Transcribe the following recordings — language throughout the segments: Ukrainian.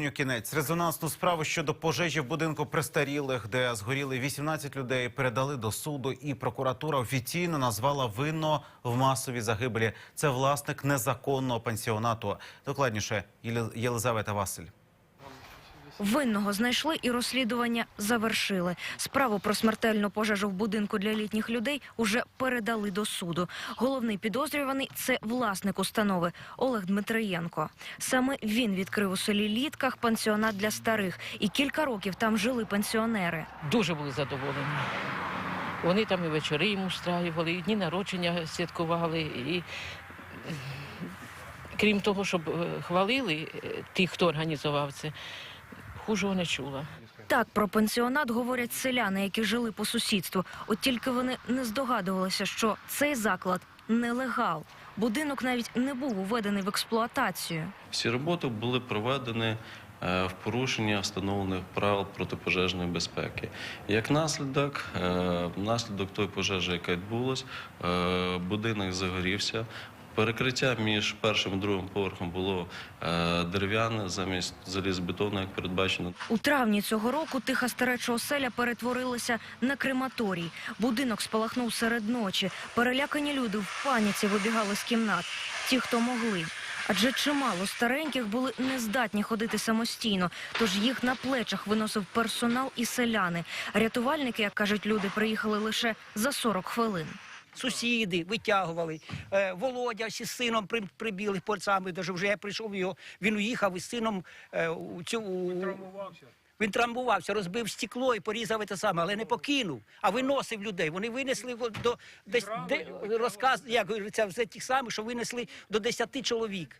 розслідуванню кінець. Резонансну справу щодо пожежі в будинку престарілих, де згоріли 18 людей, передали до суду. І прокуратура офіційно назвала винно в масовій загибелі. Це власник незаконного пансіонату. Докладніше Єли- Єлизавета Василь. Винного знайшли і розслідування завершили. Справу про смертельну пожежу в будинку для літніх людей уже передали до суду. Головний підозрюваний це власник установи Олег Дмитриєнко. Саме він відкрив у селі Літках пансіонат для старих, і кілька років там жили пенсіонери. дуже були задоволені. Вони там і вечори їм устраювали, і дні народження святкували. І крім того, щоб е, хвалили е, тих, хто організував це, хужого не чула. Так про пенсіонат говорять селяни, які жили по сусідству. От тільки вони не здогадувалися, що цей заклад нелегал. Будинок навіть не був уведений в експлуатацію. Всі роботи були проведені е, в порушення встановлених правил протипожежної безпеки. Як наслідок, е, внаслідок тої пожежі, яка відбулась, е, будинок загорівся. Перекриття між першим і другим поверхом було е, дерев'яне замість залізобетонного, як передбачено. У травні цього року тиха стареча оселя перетворилася на крематорій. Будинок спалахнув серед ночі. Перелякані люди в паніці вибігали з кімнат. Ті, хто могли. Адже чимало стареньких були нездатні ходити самостійно, тож їх на плечах виносив персонал і селяни. Рятувальники, як кажуть люди, приїхали лише за 40 хвилин. Сусіди витягували. Е, Володя зі сином при, прибіли пальцями, даже вже я прийшов його. Він уїхав із сином е, у цю. у- Він травмувався, розбив стекло і порізав те саме, але не покинув, а виносив людей. Вони винесли во- до десь де, розказ, як говориться, все тих самих, що винесли до 10 чоловік.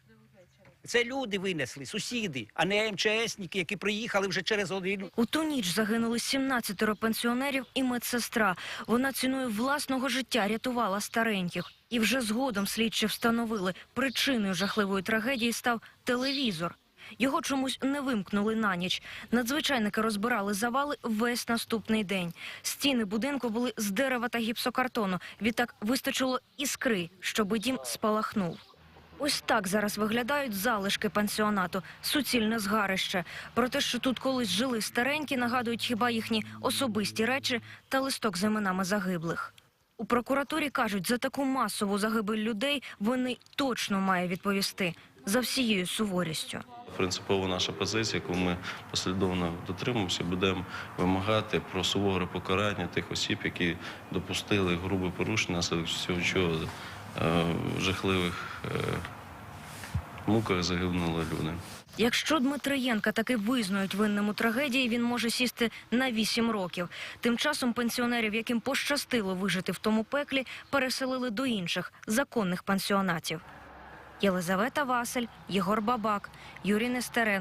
Це люди винесли, сусіди, а не МЧСники, які приїхали вже через годину. У ту ніч загинули 17 пенсіонерів і медсестра. Вона ціною власного життя рятувала стареньких. І вже згодом слідчі встановили, причиною жахливої трагедії став телевізор. Його чомусь не вимкнули на ніч. Надзвичайники розбирали завали весь наступний день. Стіни будинку були з дерева та гіпсокартону. Відтак вистачило іскри, щоби дім спалахнув. Ось так зараз виглядають залишки пансіонату, суцільне згарище. Про те, що тут колись жили старенькі, нагадують хіба їхні особисті речі та листок з іменами загиблих. У прокуратурі кажуть, за таку масову загибель людей вони точно має відповісти за всією суворістю. Принципова наша позиція, яку ми послідовно дотримуємося, будемо вимагати про суворе покарання тих осіб, які допустили грубе порушення, чого в жахливих е, муках загинули люди. Якщо Дмитриєнка таки визнають винним у трагедії, він може сісти на 8 років. Тим часом пенсіонерів, яким пощастило вижити в тому пеклі, переселили до інших законних пансіонатів. Єлизавета Васель, Єгор Бабак, Юрій Нестеренко.